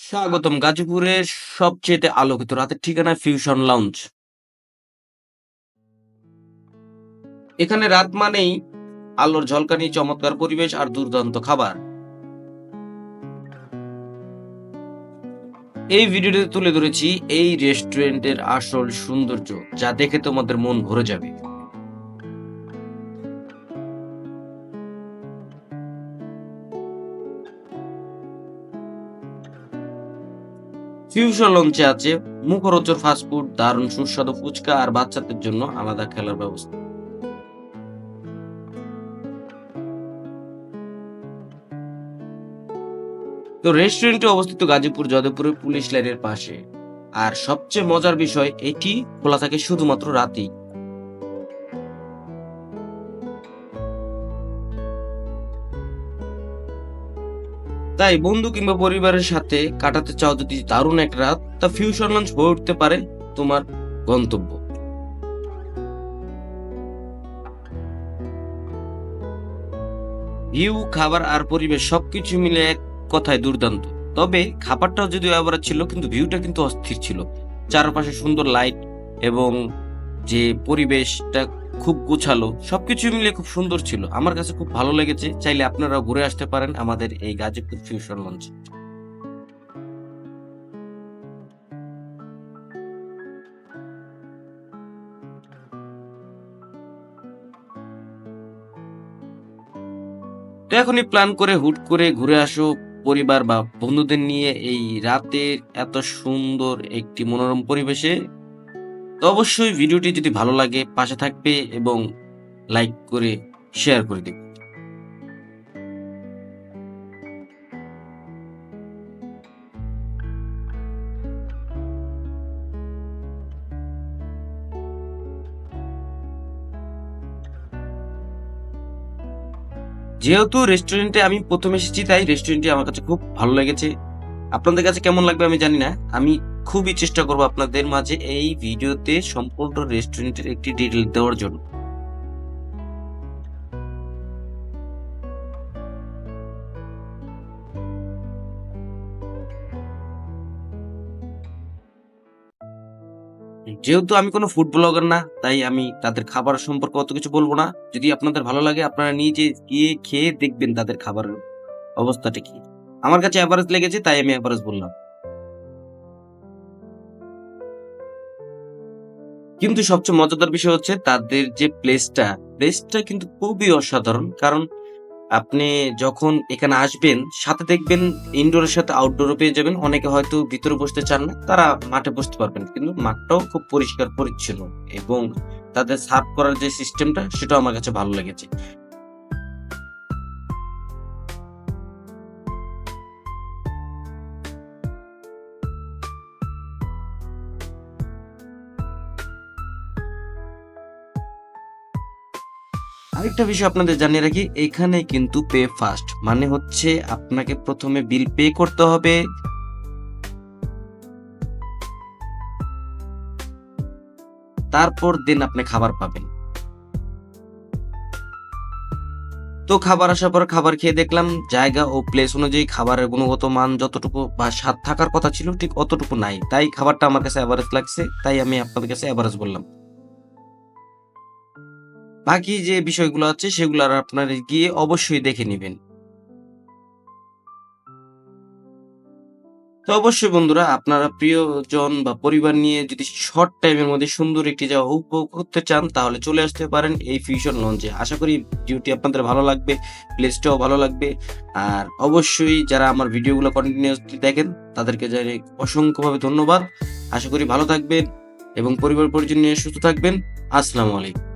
স্বাগতম গাজীপুরের সবচেয়ে আলোকিত রাতের ঠিকানা ফিউশন লাউঞ্জ এখানে রাত মানেই আলোর ঝলকানি, চমৎকার পরিবেশ আর দুর্দান্ত খাবার। এই ভিডিওতে তুলে ধরেছি এই রেস্টুরেন্টের আসল সৌন্দর্য, যা দেখে তোমাদের মন ভরে যাবে। ফিউশন লঞ্চে আছে মুখরোচর ফাস্টফুড দারুণ সুস্বাদু ফুচকা আর বাচ্চাদের জন্য আলাদা খেলার ব্যবস্থা। তো রেস্টুরেন্টটি অবস্থিত গাজীপুর, যাদবপুরের পুলিশ লাইনের পাশে। আর সবচেয়ে মজার বিষয়, এটি খোলা থাকে শুধুমাত্র রাতেই। তাই বন্ধু কিংবা পরিবারের সাথে কাটাতে চাও যদি দারুণ এক রাত, তা ফিউশন লঞ্চ হয়ে উঠতে পারে তোমার গন্তব্য। ভিউ খাবার আর পরিবেশ সবকিছু মিলে এক কথায় দুর্দান্ত। তবে খাবারটাও যদিও অ্যাভারেজ ছিল, কিন্তু ভিউটা কিন্তু অস্থির ছিল। চারপাশে সুন্দর লাইট এবং যে পরিবেশটা খুব গোছালো, সবকিছু মিলে খুব সুন্দর ছিল। আমার কাছে খুব ভালো লেগেছে। চাইলে আপনারাও ঘুরে আসতে পারেন আমাদের এই গাজীপুর ফিউশন লঞ্চে তো এখনই প্ল্যান করে, হুট করে ঘুরে আসো পরিবার বা বন্ধুদের নিয়ে এই রাতের এত সুন্দর একটি মনোরম পরিবেশে। তো অবশ্যই ভিডিওটি যদি ভালো লাগে, পাশে থাকবে এবং লাইক করে শেয়ার করে দেবে। যেহেতু রেস্টুরেন্টে আমি প্রথম এসেছি, তাই রেস্টুরেন্টটি আমার কাছে খুব ভালো লেগেছে। আপনাদের কাছে কেমন লাগবে আমি জানি না। আমি খুবই চেষ্টা করব আপনাদের মাঝে এই ভিডিওতে সম্পূর্ণ রেস্টুরেন্টের একটি ডিটেল দেওয়ার জন্য। যেহেতু আমি কোনো ফুড ব্লগার না, তাই আমি তাদের খাবার সম্পর্কে অত কিছু বলব না। যদি আপনাদের ভালো লাগে, আপনারা নিজে গিয়ে খেয়ে দেখবেন তাদের খাবারের অবস্থাটা কি। আমার কাছে অ্যাভারেজ লেগেছে, তাই আমি অ্যাভারেজ বললাম। কিন্তু সবচেয়ে মজাদার বিষয় হচ্ছে তাদের যে প্লেসটা প্লেসটা কিন্তু খুবই অসাধারণ। কারণ আপনি যখন এখানে আসবেন, সাথে দেখবেন ইনডোরের সাথে আউটডোরও পেয়ে যাবেন। অনেকে হয়তো ভিতরে বসতে চান না, তারা মাঠে বসতে পারবেন। কিন্তু মাঠটাও খুব পরিষ্কার, পরিচ্ছন্ন এবং তাদের সার্ভ করার যে সিস্টেমটা সেটাও আমার কাছে ভালো লেগেছে। আরেকটা বিষয় আপনাদের জানিয়ে রাখি এখানে কিন্তু পে ফার্স্ট মানে হচ্ছে আপনাকে প্রথমে বিল পে করতে হবে। তারপর দিন আপনি খাবার পাবেন। তো খাবার আসার পর খাবার খেয়ে দেখলাম, জায়গা ও প্লেস অনুযায়ী খাবারের গুণগত মান যতটুকু বা স্বাদ থাকার কথা ছিল, ঠিক অতটুকু নাই। তাই খাবারটা আমার কাছে অ্যাভারেজ লাগছে, তাই আমি আপনাদের কাছে অ্যাভারেজ বললাম। বাকি যে বিষয়গুলো আছে সেগুলো আর আপনারা গিয়ে অবশ্যই দেখে নেবেন। তো অবশ্যই বন্ধুরা, আপনারা প্রিয়জন বা পরিবার নিয়ে যদি শর্ট টাইমের মধ্যে সুন্দর একটি জায়গা উপভোগ করতে চান, তাহলে চলে আসতে পারেন এই ফিউশন লঞ্চে আশা করি ভিডিওটি আপনাদের ভালো লাগবে প্লেসটাও ভালো লাগবে। আর অবশ্যই যারা আমার ভিডিওগুলো কন্টিনিউসলি দেখেন, তাদেরকে জানিয়ে অসংখ্যভাবে ধন্যবাদ। আশা করি ভালো থাকবেন এবং পরিবার পরিজন নিয়ে সুস্থ থাকবেন। আসসালামু আলাইকুম।